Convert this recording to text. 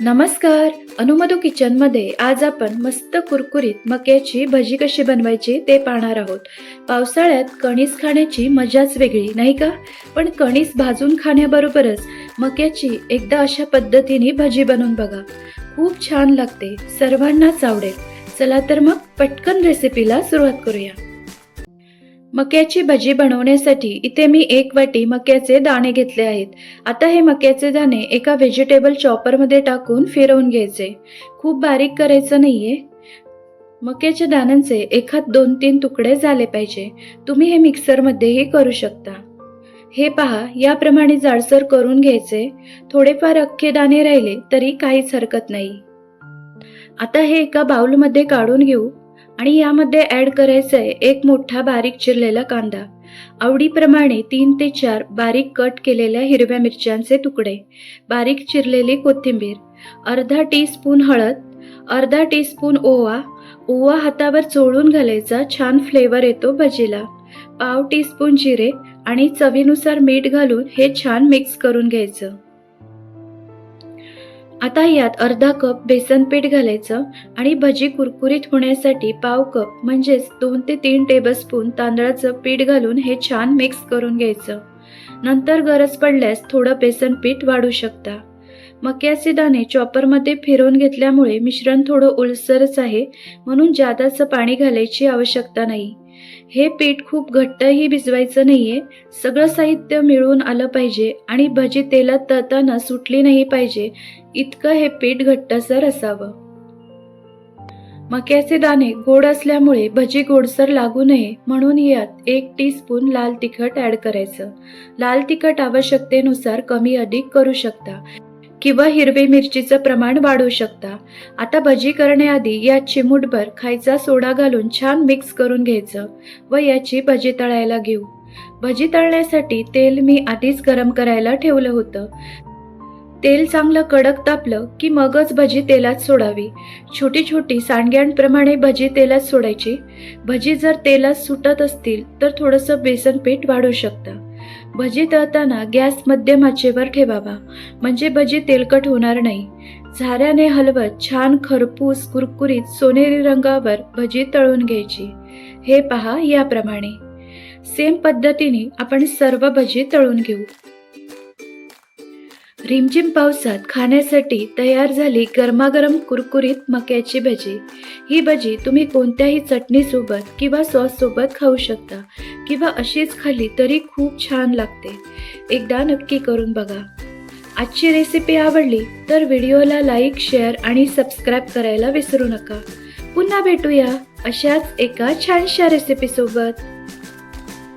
नमस्कार. अनुमधू किचनमध्ये आज आपण मस्त कुरकुरीत मक्याची भजी कशी बनवायची ते पाहणार आहोत. पावसाळ्यात कणीस खाण्याची मजाच वेगळी नाही का? पण कणीस भाजून खाण्याबरोबरच मक्याची एकदा अशा पद्धतीने भजी बनवून बघा. खूप छान लागते सर्वांनाच आवडेल. चला तर मग पटकन रेसिपीला सुरुवात करूया. मक्याची भजी बनवण्यासाठी इथे मी एक वाटी मक्याचे दाणे घेतले आहेत. आता हे मक्याचे दाणे एका व्हेजिटेबल चॉपरमध्ये टाकून फिरवून घ्यायचे. खूप बारीक करायचं नाहीये. मक्याच्या दाण्यांचे एखाद दोन तीन तुकडे झाले पाहिजे. तुम्ही हे मिक्सरमध्येही करू शकता. हे पहा याप्रमाणे जाडसर करून घ्यायचे. थोडेफार अख्खे दाणे राहिले तरी काहीच हरकत नाही. आता हे एका बाउलमध्ये काढून घेऊ. आणि यामध्ये ॲड करायचं आहे एक मोठा बारीक चिरलेला कांदा. आवडीप्रमाणे तीन ते चार बारीक कट केलेल्या हिरव्या मिरच्यांचे तुकडे बारीक चिरलेली कोथिंबीर अर्धा टीस्पून हळद अर्धा टीस्पून ओवा ओवा हातावर चोळून घालायचा छान फ्लेवर येतो भजीला. पाव टीस्पून जिरे आणि चवीनुसार मीठ घालून हे छान मिक्स करून घ्यायचं. आता यात अर्धा कप बेसन पीठ घालायचं आणि भजी कुरकुरीत होण्यासाठी पाव कप म्हणजेच दोन ते तीन टेबलस्पून तांदळाचं पीठ घालून हे छान मिक्स करून घ्यायचं. नंतर गरज पडल्यास थोडं बेसन पीठ वाढू शकता. मक्याचे दाणे चॉपरमध्ये फिरवून घेतल्यामुळे मिश्रण थोडं ओलसरच आहे म्हणून जादाचं पाणी घालायची आवश्यकता नाही. हे पीठ खूप घट्टही भिजवायचं नाहीये. सगळं साहित्य मिळून आलं पाहिजे आणि भजी तेलात तळताना सुटली नाही पाहिजे. इतकं हे पीठ घट्टसर असावं. मक्याचे दाणे गोड असल्यामुळे भजी गोडसर लागू नये म्हणून यात एक टी स्पून लाल तिखट ऍड करायचं. लाल तिखट आवश्यकतेनुसार कमी अधिक करू शकता. किंवा हिरवी मिरचीचं प्रमाण वाढवू शकता. आता भजी करण्याआधी यात चिमूटभर खायचा सोडा घालून छान मिक्स करून घ्यायचं व याची भजी तळायला घेऊ. भजी तळण्यासाठी तेल मी आधीच गरम करायला ठेवलं होतं. तेल चांगलं कडक तापलं की मगच भजी तेलात सोडावी. छोटी छोटी सांडग्यांप्रमाणे भजी तेलात सोडायची. भजी जर तेलात सुटत असतील तर थोडंसं बेसन पीठ वाढू शकता. भजी तळताना गॅस मध्यम आचेवर ठेवावा. म्हणजे भजी तेलकट होणार नाही. झाऱ्याने हलवत छान खरपूस कुरकुरीत सोनेरी रंगावर भजी तळून घ्यायची. हे पहा याप्रमाणे. सेम पद्धतीने आपण सर्व भजी तळून घेऊ. रिमझिम पावसात खाण्यासाठी तयार झाली गरमागरम कुरकुरीत मक्याची भजी. ही भजी तुम्ही कोणत्याही चटणीसोबत किंवा सॉससोबत खाऊ शकता किंवा अशीच खाल्ली तरी खूप छान लागते. एकदा नक्की करून बघा. आजची रेसिपी आवडली तर व्हिडिओला लाईक शेअर आणि सबस्क्राईब करायला विसरू नका. पुन्हा भेटूया अशाच एका छानशा रेसिपीसोबत